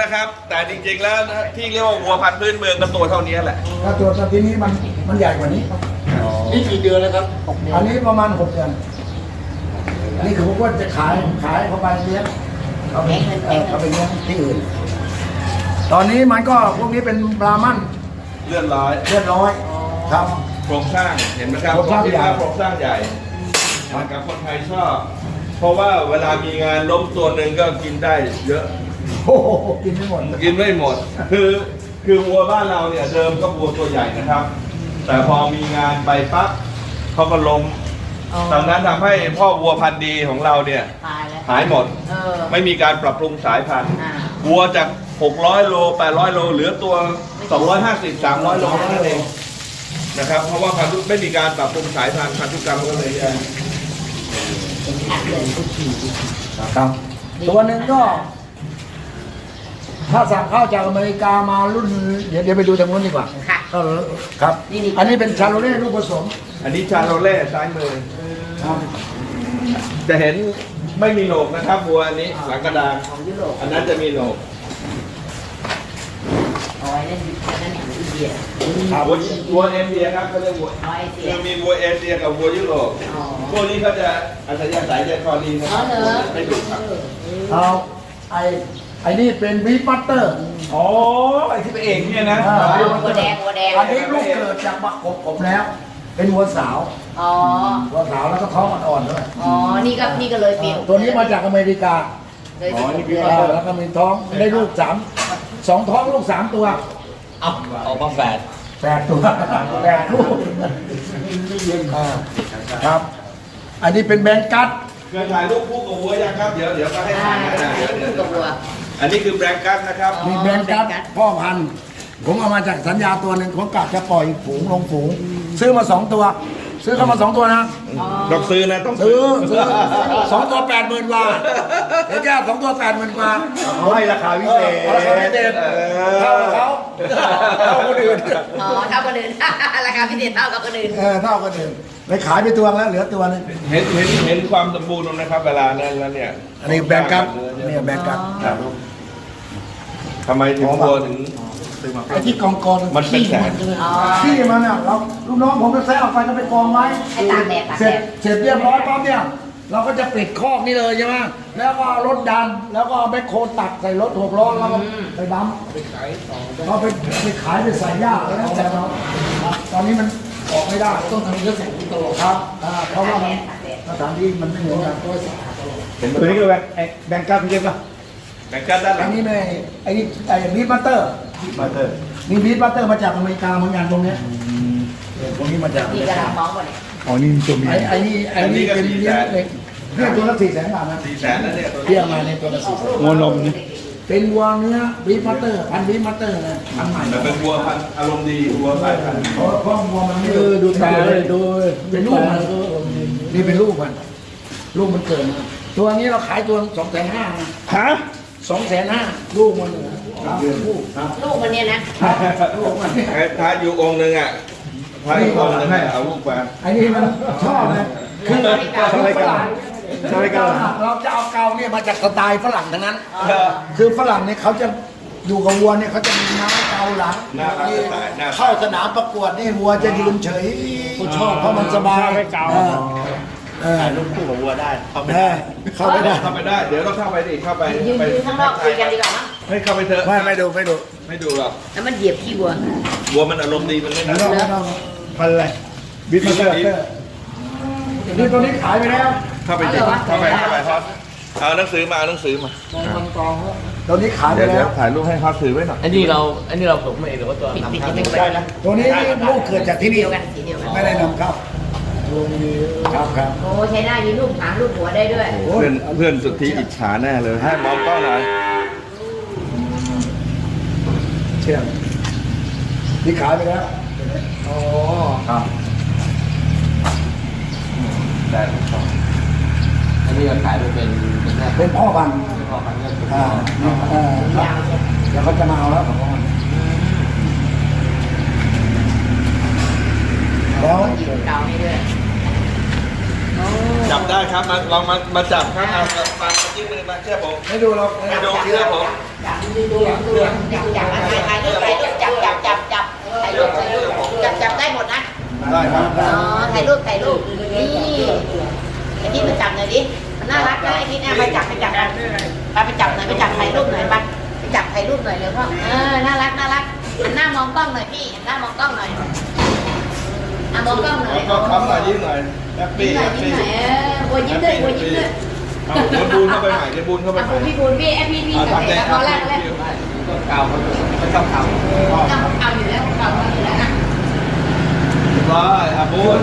นะครับ แต่จริงๆแล้วที่เรียกว่าวัวพันธุ์พื้นเมืองก็ตัวเท่านี้แหละ ถ้าตัวทีนี้มันมันใหญ่กว่านี้ครับนี่กี่เดือนแล้วครับอันนี้ประมาณหกเดือนอันนี้คือผมว่าจะขายขายเขาไปเลี้ยงเขาไปเอ่อเขาไปเลี้ยงที่อื่น ตอนนี้มันก็พวกนี้เป็นบราหมันเลื่อนร้อยเรียบร้อยครับ โครงสร้างเห็นไหมครับโครงสร้างใหญ่ โครงสร้างใหญ่เหมือนกับคนไทยชอบ เพราะว่าเวลามีงานล้มตัวหนึ่งก็กินได้เยอะ โอ้โหกินไม่หมดกินไม่หมด คือคือวัวบ้านเราเนี่ยเดิมก็วัวตัวใหญ่นะครับ แต่พอมีงานไปปั๊บเขาก็ล้มอ๋อดังนั้นทำให้พ่อวัวพันธุ์ดีของเราเนี่ยตายแล้วหายหมด เออไม่มีการปรับปรุงสายพันธุ์อ่าวัวจาก 600 โล 800 โล เหลือตัว 250 300 โลเท่านั้นเองนะครับ เพราะว่าพันธุไม่มีการปรับปรุงสายพันธุ์พันธุกรรมก็เลยแย่อัดเลยครับ ตัวหนึ่งก็ ถ้าสั่งเข้าจากอเมริกามารุ่น เดี๋ยวเดี๋ยวไปดูทางนู้นดีกว่าค่ะก็ครับ นี่นี่ อันนี้เป็นชาโลเล่ลูกผสม อันนี้ชาโรเล่ซ้ายมือครับจะเห็นไม่มีโหนกนะครับวัวอันนี้หลังกระดานของยุโรปอันนั้นจะมีโหนกเอาไว้นั่นอันนั้นอย่างอินเดียวัววัวเอเชียครับเขาเรียกวัวเอาไอเสียคือมีวัวเอเชียกับวัวยุโรปอ๋อ พวกนี้เขาจะอัธยาศัยใจคอดีนะคอ๋อรับเหรอไม่ดุครับ เอาไอไอนี่เป็นบีฟัตเตอร์อ๋อไอ้ที่เป็นเอกเนี่ยนะอ่าวัวแดงวัวแดงอันนี้ลูกเกิดจากบักกบผมแล้ว เป็นวัวสาวอ๋อวัวสาวแล้วก็ท้องอ่อนๆด้วยอ๋อนี่ก็นี่ก็เลยเปลี่ยนตัวนี้มาจากอเมริกาเลยสิบหกเดือนเออแล้วก็มีท้องได้ลูกสามสองท้องลูกสามตัวเอาออกมาแฝดแปดตัวแปดลูกอ่าครับ อันนี้เป็นแบงกัสเคยถ่ายรูปคู่กับวัวยังครับ เดี๋ยวเดี๋ยวก็ให้อ่าถ่ายนะเดี๋ยวเดี๋ยวขึ้นกับวัว อันนี้คือแบรนด์กัสนะครับอ๋อมีแบงกัสแบงกัสพ่อพันธุ์ผมเอามาจากสัญญาตัวหนึ่งผมกะจะปล่อยฝูงลงฝูง ซื้อมาสองตัว ซื้อเข้ามาสองตัวนะ ต้องซื้อนะต้องซื้อซื้อสองตัวแปดหมื่นกว่าเดี๋ยวแก้สองตัวแปดหมื่นกว่าเขาให้ราคาพิเศษออราคาพิเศษเท่ากับเขาเท่าคนอื่นอ๋อเท่ากันอื่น ราคาพิเศษเท่ากับคนอื่น เออเท่าคนอื่นไปขายไปตัวแล้วเหลือตัวหนึงเห็นเห็นเห็นความสมบูรณ์นะครับ เวลานั้นแล้วเนี่ยอันนี้แบงกัสเนี่ยแบงกัสครับ ทำไมถึงวัวถึงไอ้ที่กองกองมันเป็นแสน อ๋อขี้มันอะเราลูกน้องผมจะแซะออกไปก็ไปกองไว้ให้ตากแดดตากเสร็แดจด เสร็จเรียบร้อยปั๊บเนี่ย เราก็จะปิดคอกนี่เลยใช่ไหมแล้วก็เอารถดัน แล้วก็เอาแบคโคตักใส่รถหกล้อแล้วก็ไปดัมไปขายต่อเราไปไปขายไปใส่ยากแล้วแต่เราตอนนี้มันออกไม่ได้ต้องทำเรื่องแสงตลอดครับอ่าเพราะว่ามันสถานที่มันไม่เหมือนกัน เห็นไหม ตัวนี้ก็แบงค์ไอ้แบงค์กัสพี่เจ๊ป่ะ แบงกัสด้านหลัอังนนี้ไม่ไอ้นี่ไอ้บีทบัตเตอร์มาเตอร์นี่บีทบัตเตอร์มาจากอเมริกาเหมือนกันตรงเนี้ยเนี่ยตรงนี้มาจากอเมนี่ริกำกาลังมองก่อนเนี่ยอ๋อนี่มีตัวเมียไอ้ไอ้นี่ไอ้นี่เป็นเลี้ยงเล็กเรียกตัวละสี่แสนบาทนะสี่แสนแล้วเนี่ยตัวเรีนี้ยกมาในตัวละสี่แสนงัวนมนี่เป็นวัวเนื้อบีฟมัตเตอร์พันธุ์บีฟมัตเตอร์นะพันธุ์ใหม่แต่เป็นวัวพันธุ์อารมณ์ดีวัวสายพันธุ์เพราะเพราะวัวมันไม่เออดูตาเลยดูเป็นลูกมันนี่เป็นลูกมันลูกมันเกิดมาตัวนี้เราขายตัวสองแสนห้าฮะ สองแสนห้าลูกมันครับลูกครับลูกมันเนี่ยนะลูกมันไอ้พระอยู่องค์หนึ่งอะพระอยู่องค์หนึงให้เอาลูกมาไอ้นี่มันชอบเลยคือทำอะไรกันทำอะไรกันเราจะเอาเกาเนี่ยมาจากสไตล์ฝรั่งทั้งนั้นอ๋อคือฝรั่งเนี่ยเขาจะอยู่กับวัวเนี่ยเขาจะมีน้ำเกาหลังหน้ารักสไตล์หน้าเข้าสนามประกวดนี่วัวจะยืนเฉยผู้ชอบเพราะมันสบายไม่ เกาเออเออ ถ่ายรูปคู่กับวัวได้เขาไม่เอได้อเข้าไม่ได้เข้าไปได้ เดี๋ยวเราเข้าไปดิเข้าไปยืนไปยืนข้างนอกคุยกันดีกว่ามั้งให้เข้าไปเถอะไม่ไม่ดูไม่ดูไม่ดูหรอกแล้วมันเหยียบขี้วัว วัวมันอารมณ์ดีมันไม่ไม่นะต้องไม่ต้องพันอะไรบิทมาเตอร์นี่ตัวนี้ขายไปแล้ว เข้าไปดิเข้าไปเข้าไปฮอตเอาหนังสือมาเอาหนังสือมาตัวนี้ขายไปเดี๋ยวแล้เดี๋ยวว ถ่ายรูปให้ฮอตถือไว้หน่อยอันนี้เราอันนี้เราผมเองหรือว่าตัวปิดปิดนำเข้าปิดได้นะตัวนี้ลูกเกิดจากที่สีนี่เดียวกันสีเดียวกัน ไม่ได้นำเข้า ครับครับโอ้ใช้ได้มีรูปหางรูปหัวได้ด้วยเพื่อนเพื่อนสุดที่อิจฉาแน่เลย ให้มองกล้องหน่อยเชื่อมนี่ขายไปแล้วโอ้ครับได้ครับอันนี้เราขายไปเป็นเป็นแค่เป็นพ่อพันธุ์พอพันก็คืออ่าเอ่อยาวใช่เดี๋ยวเขาจะมาเอาแล้วของมันแล้ว ยืนเกาให้ด้วยโอ้ จับได้ครับมาลองมามาจับครับเอามามาจิ้มมือมาเชื่อผมไม่ดูเราไม่ดูเชื่อผมจับดูดูจับจับถ่ายถ่ายรูปถ่ายรูปจับจับจับจับถ่ายรูปถ่ายรูปจับจับได้หมดนะได้ครับอ๋อถ่ายรูปถ่ายรูปนี่ไอ้ที่มาจับหน่อยดิมันน่ารักนะไอ้ที่เนี่ยไปจับไปจับกันไปไปจับหน่อยไปจับถ่ายรูปหน่อยไปไปจับถ่ายรูปหน่อยเร็วพ่อเออน่ารักน่ารักหันหน้ามองกล้องหน่อยพี่หันหน้ามองกล้องหน่อย อะมองกล้องหน่อยก็คำหน่อยยิ้มหน่อยแฮปยิ้ปี้มหน่อยแฮปยิ้มปี้หน่อยเออบัวยิ้มด้วยบัวยิ้มด้วยเอาเดี๋ยวบูนเข้าไปใหม่เดี๋ยวบูนเข้าไปอะใหม่พี่บุญพี่ไอยพี่พี่กับเด็กพอแรกเลยก็เก่าเขาไม่ชอบเก่าเอาอยู่แล้วเอาอยู่แล้วนะร้อยอะบูน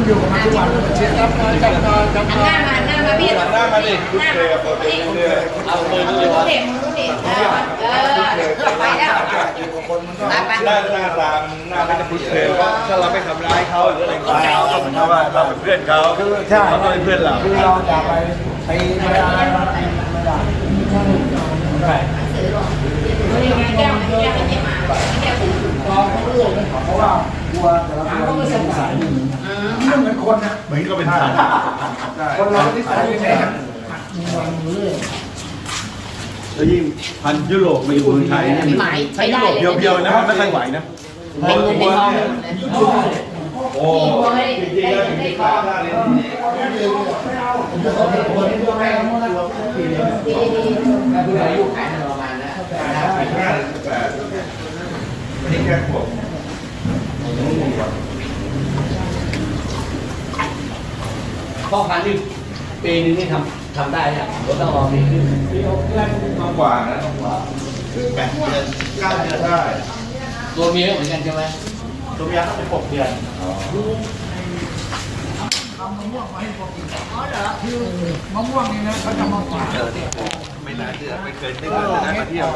ต้องอยู่กับมันทุกวันเชียร์จับมาจับมาจับหันหน้ามาหน้ามาพี่หน้ามาดิหน้ามาเดี๋ยวเอามือเอานี่มืเลยเด็กมือเด็กเออเออไปแล้วไปไปหน้าหน้าตามหน้าไม่จะพุชเลยว่าถ้าเราไม่ทำร้ายเขาหรืออะไรก็ตามเอาเหมือนว่าเราเป็นเพื่อนเขาคือใช่เขาเป็นเพื่อนเราคือเราจะไปไปไม่ได้ไม่ได้ซื้อหรอนี่ไงแก้วแก้ไม่ได้มาแก้วถือตอนเขาเลือกกันเพราะว่า วัวแต่ละตัวมีนิสัยไม่เหมือนกันไม่เหมือนคนนะเหมือนก็เป็นทางคนเรานิสัยไม่เหมือนกันมีวันเรื่อยแล้วยิ่งพันยุโรปมาอยู่เมืองไทยเนี่ยพี่หมายใช้ได้เลยเพียวๆนะมันไม่ค่อยไหวนะเป็นเงินเป็นทองเลยโอ้จริงๆแล้วถึงที่ขาได้เลยคืออายุขายประมาณนะสิบห้าสิบแปดไม่ได้แค่ขวบ พ่อพันธุ์นี่ปีนึงนี่ทำทำได้เนี่ยรถต้องรอปีขึ้นมากกว่านะแปดเดือนเก้าเดือนได้ตัวเมียก็เหมือนกันใช่ไหมตัวเมียต้องเป็นหกเดือนมะม่วงนี่นะเขาจะมาฝากไม่น่าเชื่อไม่เคยนึกว่าจะได้มาเที่ยว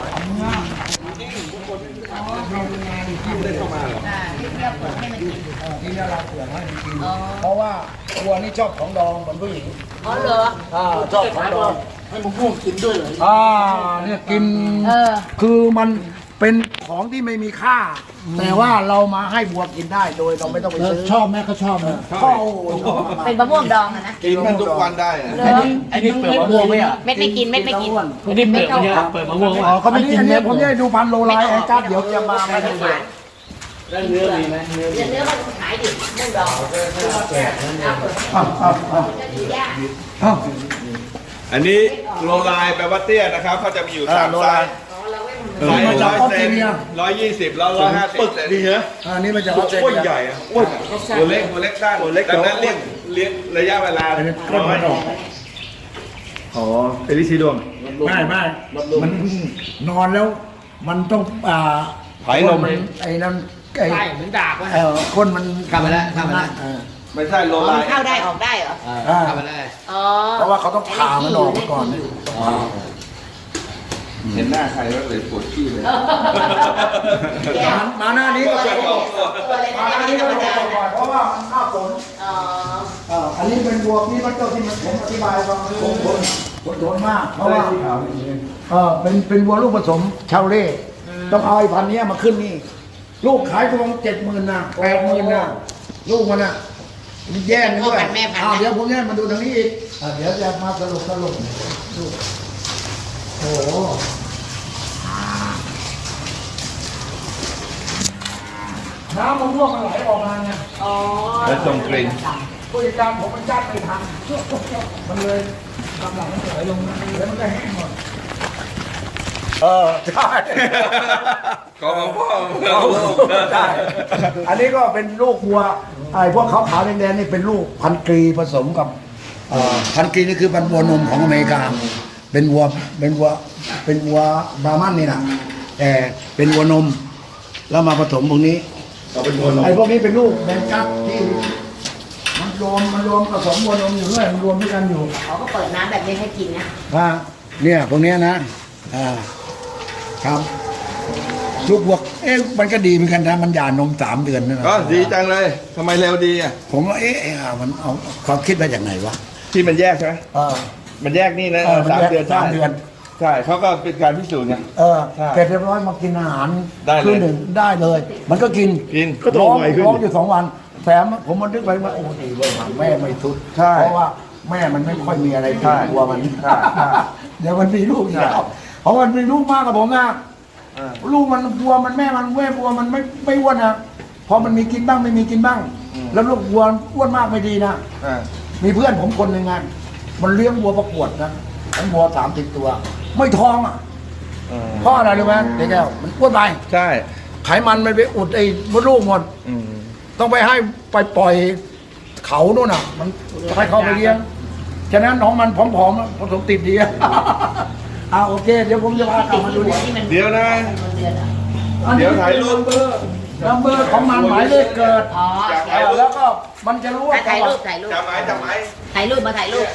อ่าพี่เรียกเปิดให้มันกินที่นี่เราเปลือกให้จริงๆเพราะว่าวัวนี่ชอบของดองเหมือนผู้หญิงอ๋อเหรอ อ่าชอบของดองให้มะม่วงกินด้วยเลยอ่าเนี่ยกินเออ คือมัน เป็นของที่ไม่มีค่า แต่ว่าเรามาให้วัวกินได้โดยเราไม่ต้องไปซื้อชอบแม่ก็ชอบนะชอบเป็นมะม่วงดองอะนะกินมันทุกวันได้อะเหรอไอ้นี่เปลือกมะม่วงไหมอะเม็ดไม่กินเม็ดไม่กินไอ้นี่เปลือกมันเยอะเปลือกมะม่วงไหมอ๋อเขาไม่กินเม็ดผมจะให้ดูพันโลไลน์ไอ้จัดเดี๋ยวจะมาไม่ไม่ได้หวานแล้วเนื้อมีไหมเนื้อเนื้อเนื้อมันขายดิมะม่วงดองเอาเปิดอ้าวอ้าวอ้าวจะถือยากอ้าว อันนี้โลลายแปลว่าเตี้ยนะครับเขาจะมีอยู่สามไซส์ อ๋อเราไม่ไซส์ร้อยเซนร้อยยี่สิบแล้วร้อยห้าสิบเซนดีนะอันนี้มันจะเอาเจ็ดอ้วนใหญ่อะอ้วนตัวเล็กตัวเล็กด้านตัวเล็ก ดังนั้นเรียกเรียกระยะเวลาน้อยอ๋อเอลิซีดวง ไม่ไม่มันนอนแล้ว มันต้องอ่าไผ่ลมคนนไอ้นั่นไอ้ใช่เหมือนดาบว่ะ เออคนมันกลับไปแล้วกลับไปแล้ว เออไม่ใช่โลอ๋อลามัยนเข้าได้ออกได้เหรอ อ่ากลับไปแล้วอ๋อเพราะว่าเขาต้องผ่ามันออกมาก่อน อ๋อ เห็นหน้าใครแล้วเลยปวดขี้เลยมามาหน้านี้ก็ตัวจะเล็กตัวเล็กมาหน้าไม่นี้ธรก็รมจะดาก่อนเพราะว่ามันหน้าฝนอ๋อเอ่ออันนี้เป็นวัวที่มันเจ้าที่มันผมอธิบายว่ามันคงทนทนทนมาก เพราะว่าเออเป็นเป็นวัวลูกผสมชาวเล่ต้องเอาไอ้พันธุ์เนี้ยมาขึ้นนี่ ลูกขายตัวเจ็ดหมื่นนะแปดหมื่นนะลูกมันอะมันแย่งกันด้วยอ้าวเดี๋ยวผมเนี่ยมาดูทางนี้อีกอะเดี๋ยวจะมาสรุปสรุปดูโอ้โห น้ำมะม่วงมันไหลออกมาไงอ๋อแล้วส่งกลิ่น ผู้จัดการผมมันจัดไม่ทันมันเลยกำลังมันไหลลงมาแล้วมันก็แห้งหมดเออใช่ก็มาพ่อใช่อันนี้ก็เป็นลูกวัวไอ้พวกขาวๆแดงๆนี่เป็นลูกพันกรีผสมกับเอ่อพันกรีนี่คือเป็นวัวนมของอเมริกา เป็นวัวเป็นวัวเป็นวัวบราหมันนี่นะแต่เป็นวัวนม แล้วมาผสมพวกนี้ เราเป็นคนไอ้พวกนี้เป็นลูกแบงกัสที่มันรวมมันรวมผสมวัวนมอยู่ด้วยมันรวมด้วยกันอยู่เขาก็เปิดน้ำแบบนี้ให้กินนะว่าเนี่ยพวกเนี้ยนะอ่าครับ ลูกวัวเอ๊ะมันก็ดีเหมือนกันนะมันหย่านมสามเดือนนะก็ดีจังเลยทำไมเร็วดีอะผมว่าเอ๊ะเอ๊ะอะมันเอาความคิดมาจากไหนวะที่มันแยกใช่ไหมเออมันแยกนี่นะเออมันสามแยกเดือนสามเดือน ใช่เขาก็เป็นการพิสูจน์ไง เออใช่เสร็จเรียบร้อยมากินอาหารได้เลยคืนหนึ่งได้เลย มันก็กินกินก็ร้องร้องอยู่สองวันแถมผมมันนึกไปว่าโอ้ดีเลยหาแม่ไม่สุดใช่เพราะว่าแม่มันไม่ค่อยมีอะไรใช่กลัวมันใช่ใช่เดี๋ยวมันมีลูกอีกแล้วเพราะมันมีลูกมากกับผมนะอ่า ลูกมันวัวมันแม่มันแม่วัวมันไม่ไม่อ้วนนะพอมันมีกินบ้างไม่มีกินบ้าง แล้วลูกวัวอ้วนมากไม่ดีนะ อ่า มีเพื่อนผมคนหนึ่งไงมันเลี้ยงวัวประกวดนะทั้งวัวสามสิบตัว ไม่ท้องอะเพราะอะไรรู้ไหมเด็กแก้วมันอ้วนไปใช่ไขมันมันไปอุดไอ้มดลูกหมด อืมต้องไปให้ไปปล่อยเขาโน่นน่ะ มันให้เขาไปเลี้ยง ฉะนั้นน้องมันผอมๆอะผสมติดดีอ่าโอเค เดี๋ยวผมจะพากลับมาดูดิเดี๋ยวนะ อันนี้เดี๋ยวถ่ายรูปเบอร์นัมเบอร์ของมันหมายเลขเกิดอ๋อเออแล้วก็มันจะรู้ว่าถ่ายรูป ถ่ายรูป จับไหมจับไหมถ่ายรูปมาถ่ายรูป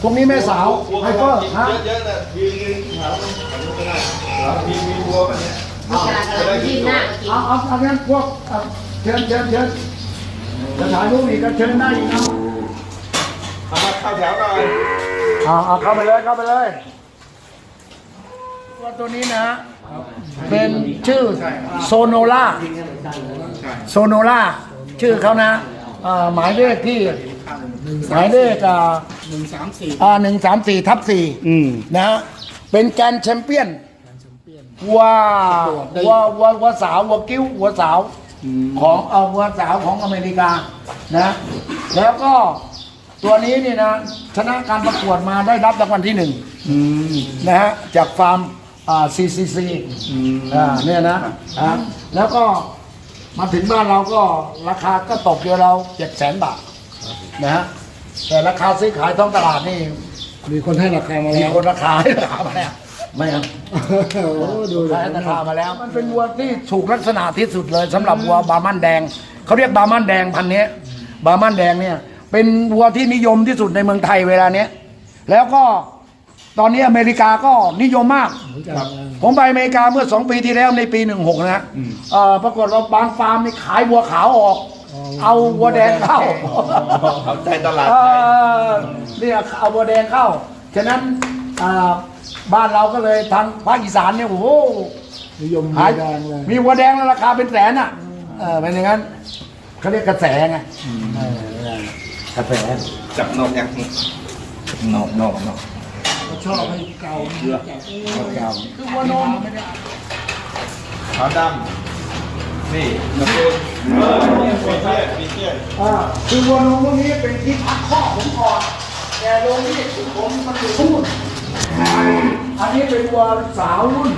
พวกนี้แม่สาวไฮเปอร์ฮะเยอะๆนะทีนึงถามมันก็ได้ทีมีวัวมันเนี่ยมีกำลังกำลังที่หน้าเอาเอาเอางั้นพวกเอาเชิญเชิญเชิญจะถ่ายรูปอีกก็เชิญได้อีกนะเอามาเข้าแถวหน่อยเอาเอาเข้าไปเลยเข้าไปเลยตัวตัวนี้นะเป็นชื่อโซโนล่าโซโนล่าชื่อเขานะอ่าหมายเลขที่ หมายเลขอ่าหนึ่งสามสี่อ่าหนึ่งสามสี่ทับสี่นะฮะเป็นแกรนด์แชมเปี้ยนวัววัววัววัวสาววัวกิ้ววัวสาวของเอาวัวสาวของอเมริกานะ แล้วก็ตัวนี้นี่นะชนะการประกวดมาได้รับรางวัลที่หนึ่งนะฮะจากฟาร์มอ่า CCC อ่าเนี่ยนะอ่าแล้วก็มาถึงบ้านเราก็ราคาก็ตกเดียวเราเจ็ดแสนบาท นะฮะแต่ราคาซื้อขายท้องตลาดนี่มีคนให้ราคามามีแล้ว คนราคาให้ราคามาแล้วไม่เอา โอ้ดูเลให้ยราคามาแล้ว มันเป็นวัวที่ถูกลักษณะที่สุดเลยสำหรับวัวบาร์มันแดง เขาเรียกบาร์มันแดงพันธุ์นี้บาร์มันแดงเนี่ย เป็นวัวที่นิยมที่สุดในเมืองไทยเวลาเนี้ยแล้วก็ตอนนี้อเมริกาก็นิยมมากผมไปอเมริกาเมื่อสองปีที่แล้วในปีหนึ่งหกนะเอ่อปรากฏว่าบางฟาร์มนี่ขายวัวขาวออก เอาวัวแดงเข้าเอาใจตลาดเอไทยอเนี่ยเอาบัวแดงเข้า ฉะนั้นอ่าบ้านเราก็เลยทางภาคอีสานเนี่ยโอ้โหนิยมขายแดงเลยมีวัวแดงแล้วราคาเป็นแสนอะเออเป็นอย่างนั้นเขาเรียกกระแสไงเออกระแสจับนอกยังนอกนอกนอกชอบให้เก่าเยอะเก่าคือวัวนมขาวดำ นี่ตะกูลเออเนี่ยปีเตี้ยปีเตี้ยอ่าคือวัวนมพวกนี้เป็นที่พักข้อผมก่อนแต่ลงที่ผมมันอยู่ทุ่นอันนี้เป็นวัวสาวรุ่น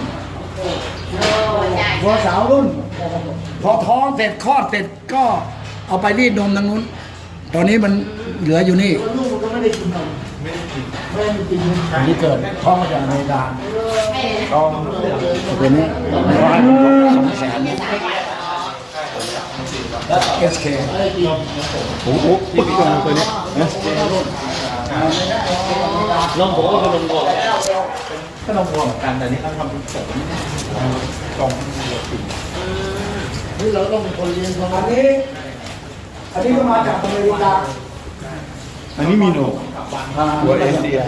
วัวสาวรุ่น พอท้องเสร็จคลอดเสร็จก็เอาไปรีดนมทางนู้น ตอนนี้มันเหลืออยู่นี่ลูกมันก็ไม่ได้กินนมไม่ได้กินไม่ได้กินอันนี้เกิดท้องมาจากอเมริกาท้องตัวนี้ร้อยสองแสน เอสเคโอ้โหพี่พี่กำลังตัวเนี้ยนะนมผมก็เป็นนมวัวก็นมวัวกันแต่นี่เขาทำเป็นผงนี่เราต้องเป็นคนเลี้ยงเขาอันนี้ อันนี้ก็มาจากอเมริกาอันนี้มีโหนกหัวเอเชีย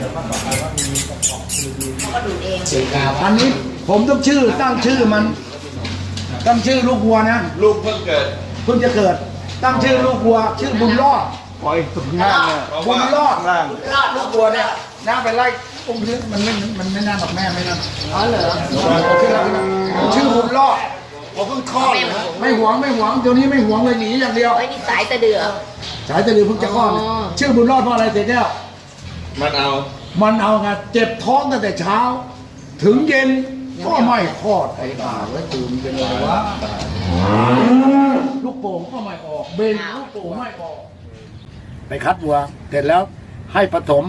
ก็ดูดเองอันนี้ผมต้องชื่อตั้งชื่อมัน ตั้งชื่อลูกวัวนะ ลูกเพิ่งเกิด เพิ่งจะเกิด ตั้งชื่อลูกวัว ชื่อบุญรอดปล่อยตรงข้างเนี่ยเพราะบุว่าญรอดล่างรอดลูกวัวเนี่ยน้าไปไล่อุ้มเลี้ยงมันไม่มันไม่น่าหรอกแม่ไม่น่าอ๋อเหรอชื่อบุญรอดพอเพิ่งคลอดไม่หวงไม่หวงตัวนี้ไม่หวงเลยหนีอย่างเดียวไอ้นี่สายตะเดือสายตะลือเพิ่งจะคลอดอ๋อชื่อบุญรอดเพราะอะไรเจ๊แก้วมันเอา มันเอาไงเจ็บท้องตั้งแต่เช้า ถึงเย็น ก็ไม่คลอดไอ้ตาไว้ตื่นเป็นไรวะลูกโป่งก็ไม่ออก เบนลูกโป่งไม่ออก ไปคัดวัว เสร็จแล้วให้ผสม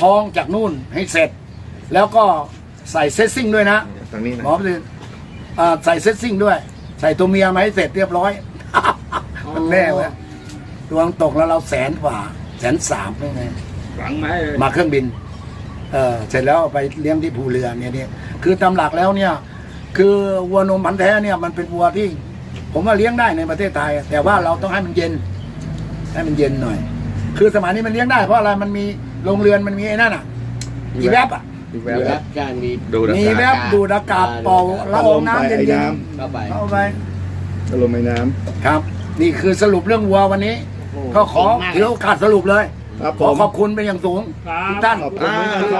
ท้องจากนู่นให้เสร็จ แล้วก็ใส่เซตซิ่งด้วยนะตรงนี้นะหมอไปเลยอ่าใส่เซตซิ่งด้วย ใส่ตัวเมียมาให้เสร็จเรียบร้อย มันแน่เว้ยดวงตกแล้วเราแสนกว่า แสนสามนี่ไงหลังไม้เลยมาเครื่องบิน เออเสร็จแล้วเอาไปเลี้ยงที่ภูเรือเนี่ยเนี่ยคือตามหลักแล้วเนี่ย คือวัวนมพันธุ์แท้เนี่ยมันเป็นวัวที่ ผมว่าเลี้ยงได้ในประเทศไทย แต่ว่าเราต้องให้มันเย็น ให้มันเย็นหน่อย คือสมัยนี้มันเลี้ยงได้เพราะอะไรมันมีโรงเรือนมันมีไอ้นั่นอะอีแวบอะดูแวแล้บวการมีดูนะมีแวบดูดอากาศเป่าละอองน้ำเย็นเข้าไปๆเข้าไป อารมณ์ในน้ครับ นี่คือสรุปเรื่องวัววันนี้ ก็ขอถือโอกาสสรุปเลยำครับขผอม ขอบคุณเป็นอย่างสูงทุกท่าน ขอบคุณมากครับ